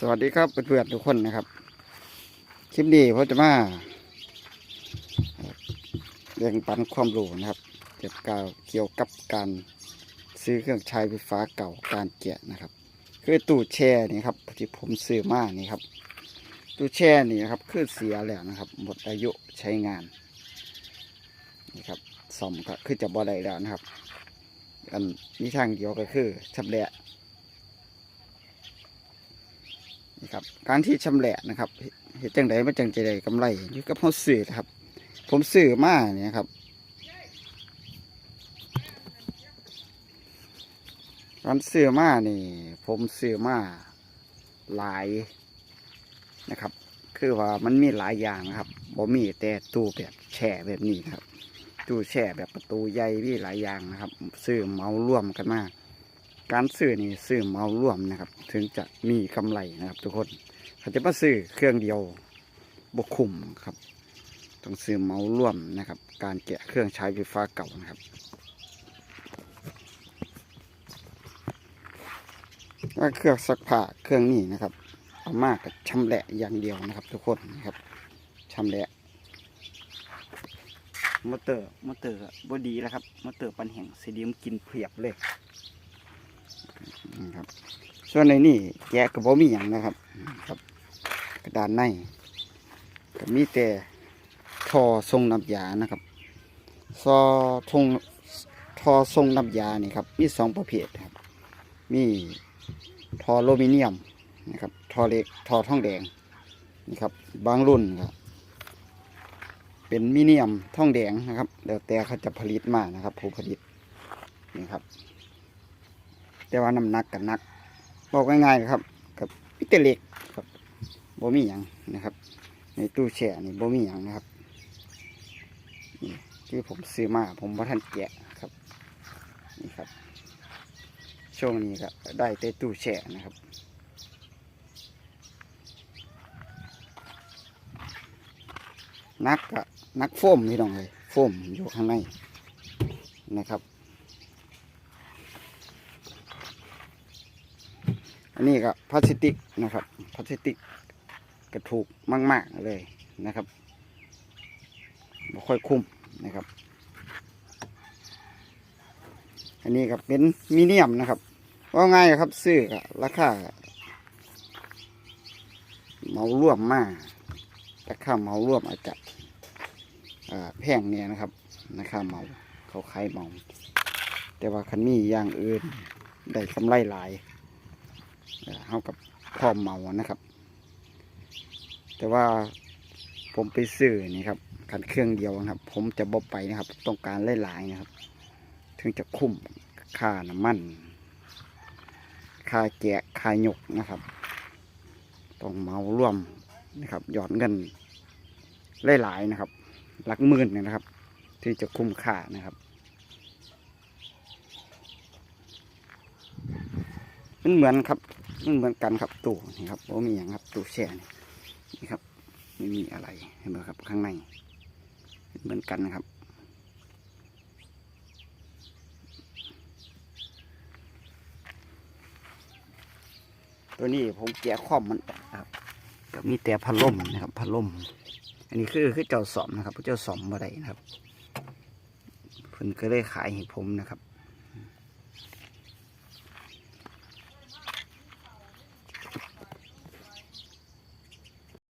สวัสดีครับเพื่อนๆทุกคนนะครับคลิปนี้ผมจะมาเอ่อแบ่งปันความรู้นะครับเกี่ยวกับเกี่ยวกับการซื้อเครื่องใช้ไฟฟ้าเก่าการแกะนะครับ คือตู้แช่นี่ครับที่ผมซื้อมานี่ครับตู้แช่นี่นะครับคือเสียแล้วนะครับ หมดอายุใช้งานนี่ครับซ่อมก็คือจะบ่ได้แล้วนะครับ อันมีทางเดียวก็คือชำแหละ นี่ครับการที่ชำแหละนะครับเห็ดจังไดมันจังจะได้กำไรอยู่กับเขาซื้อครับ ผมซื้อมาเนี่ยครับการซื้อมานี่ ผมซื้อมาหลายนะครับ คือว่ามันมีหลายอย่างครับบ่มีแต่ตู้แบบแช่แบบนี้ครับตู้แช่แบบประตูใหญ่มีหลายอย่างนะครับ ซื้อเมาร่วมกันมาก การซื้อนี่ซื้อเมาร่วมนะครับ ถึงจะมีกำไรนะครับ ทุกคนเขาจะมาซื้อเครื่องเดียวบกคุ้มครับ ต้องซื้อเมาร่วมนะครับ การแกะเครื่องใช้ไฟฟ้าเก่านะครับว่าเครื่องซักผ้าเครื่องนี้นะครับ เอามากกับชำแหละอย่างเดียวนะครับ ทุกคนนะครับชำแหละมอเตอร์มอเตอร์บดีแล้วครับมอเตอร์ปันแห่งเสีดีมกินเพียบเลย ครับ ส่วนในนี่แกะกระบอกมีอย่างนะครับ ครับ กระดานในก็มีแต่ทอทรงน้ำยานะครับ ซอทงทอทรงน้ำยานี่ครับมีสองประเภทครับ มีทอโลมิเนียมนะครับ ทอเล็กทอทองแดงนี่ครับ บางรุ่นครับเป็นมิเนียมทองแดงนะครับ แล้วแต่เขาจะผลิตมานะครับ ผู้ผลิตนี่ครับ แต่ว่าน้ำหนักกับนัก บอกง่ายๆนะครับ กับพิเตเล็กครับโบมีอย่างนะครับ ในตู้แช่นี่โบมีอย่างนะครับนี่ที่ผมซื้อมาผมว่าท่านแกะครับนี่ครับ ช่วงนี้ก็ได้แต่ตู้แช่นะครับนักกะนักโฟมนี่น้องเลยโฟมอยู่ข้างในนะครับ อันนี้ก็พลาสติกนะครับพลาสติกกระถูกมาก ๆเลยนะครับไม่ค่อยคุ้มนะครับ อันนี้ก็เป็นมีเนียมนะครับว่าง่ายครับซื้อกราคาเมาร่วมมากราคาเมาร่วมอาจจะแพงเนี่ยนะครับราคาเมาเขาขายเมา แต่ว่าคันมีอย่างอื่นได้กำไรหลาย เท่ากับพร้อมเมานะครับ แต่ว่าผมไปซื้อนี่ครับกันเครื่องเดียวนะครับ ผมจะบบไปนะครับ ต้องการหลายๆนะครับ ถึงจะคุ้มค่าน้ำมันค่าแกะค่าหยกนะครับ ต้องเมาร่วมนะครับหยอดเงินหลายๆนะครับ หลักหมื่นเนี่ยนะครับ ที่จะคุ้มค่านะครับมันเหมือนครับ มันเหมือนกันครับตู้นี่ครับว่ามีอย่างครับตู้แช่นี่นี่ครับ ไม่มีอะไรเห็นไหมครับข้างในเหมือนกันนะครับ ตัวนี้ผมแกะข้อมมันออกครับก็มีแต่พัดลมนะครับพัดลมอันนี้คือคือเจ้าสอมนะครับเจ้าสอมมาได้นะครับเพิ่นก็เลยขายให้ผมนะครับ